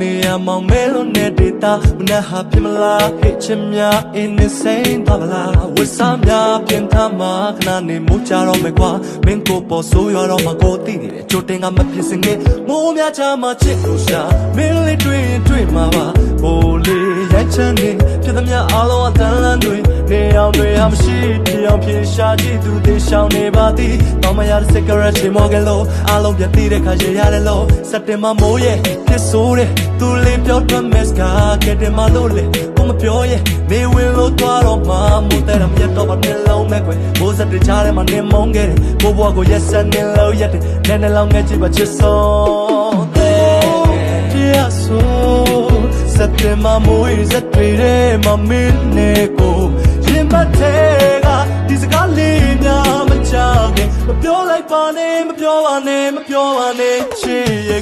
နေရမောင်မဲလို့နဲ့ဒေတာမနှက်ဟာဖြစ်မလားဟစ်ချင်များအင်းနေစိမ့်ပါဗလားဝစ်စားများပြင်ထားမှာခဏနေမူကြတော့မယ်ကွာမင်းကိုပေါ်ဆိုးရတော့မှကိုသိနေတယ်ချိုတင်ကမဖြစ်စင်နဲ့မိုးများချမှာချစ်လို့ရှာမင်းလေးတွေ့ရင်တွေ့မှာပါဘိုးလေးရိုက်ချမ်းနေဖြစ်သမျှအားလုံးအတန်လန်းတွေနေအောင် တွေအမရှိပြောင်းဖြစ်ရှာကြည့်သူတွေရှောင်းနေပါသည်တော့မရတဲ့ cigarette တွေမော်ကလေးအားလုံးပြတ်သေးတဲ့ခါရရတယ်လို့စက်တင်ဘာမိုးရဲ့ဖြစ်ဆိုးတဲ့သူလေးပြောထွက် miss ကကဲတယ်မလို့လေကိုမပြောရဲ့နေဝင်လို့သွားတော့မှမိုးတဲ့ရမြတ်တော့ဘာနဲ့လုံးမဲ့ကွယ်မိုးစက်တွေချားထဲမှာနေမုန်းခဲ့တယ်ဘိုးဘွားကိုရက်ဆက်နေလို့ရက်တယ်နဲနဲလောင်းငယ်ချစ်ပါချစ်ဆုံးပြရဆိုစက်တင်ဘာမိုးရဲ့စက်တွေထဲမှာမင်းနဲ့ကိုရင် မထဲကဒီစကားလေးများမကြောက်နဲ့မပြောလိုက်ပါနဲ့မပြောပါနဲ့မပြောပါနဲ့ချစ်